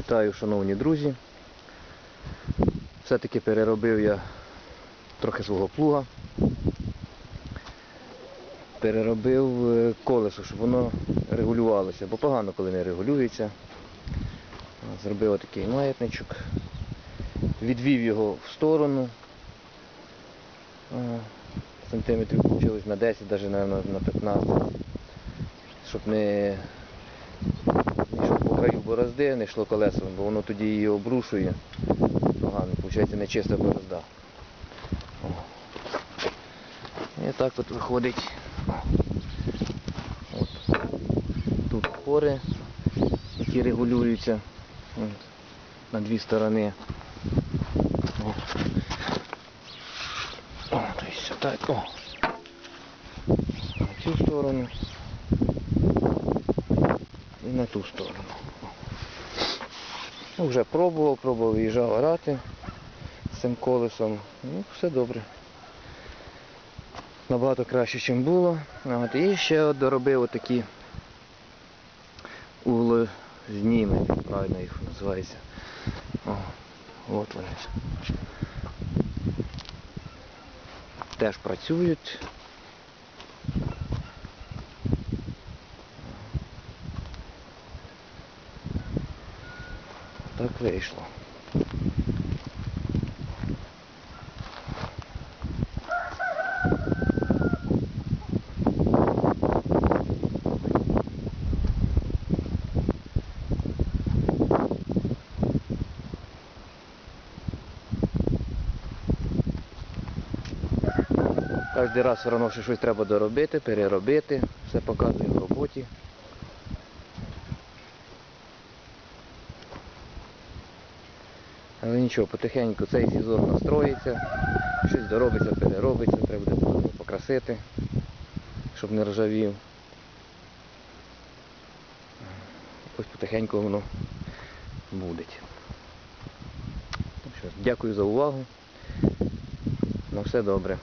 Вітаю, шановні друзі. Все-таки переробив я трохи свого плуга. Переробив е, колесо, щоб воно регулювалося, бо погано, коли не регулюється. Зробив отакий маятничок. Відвів його в сторону. Е, Сантиметрів вийшло на 10, навіть на 15. Щоб не краю борозди, не йшло колесом, бо воно тоді її обрушує. Погано, виходить нечиста борозда. І так от виходить. От. Тут опори, які регулюються на дві сторони. Так. О. На цю сторону і на ту сторону. Ну, вже пробував, пробував виїжджав орати з цим колесом. Ну, все добре. Набагато краще, ніж було. От, і ще доробив отакі углозніми, правильно їх називається. О, от вони. Теж працюють. Так вийшло. Кожен раз все одно ще щось треба доробити, переробити, все показує в роботі. Але нічого, потихеньку цей сезон настроїться, щось доробиться, переробиться, треба буде покрасити, щоб не ржавів. Ось потихеньку воно буде. Ну Дякую за увагу. На все добре.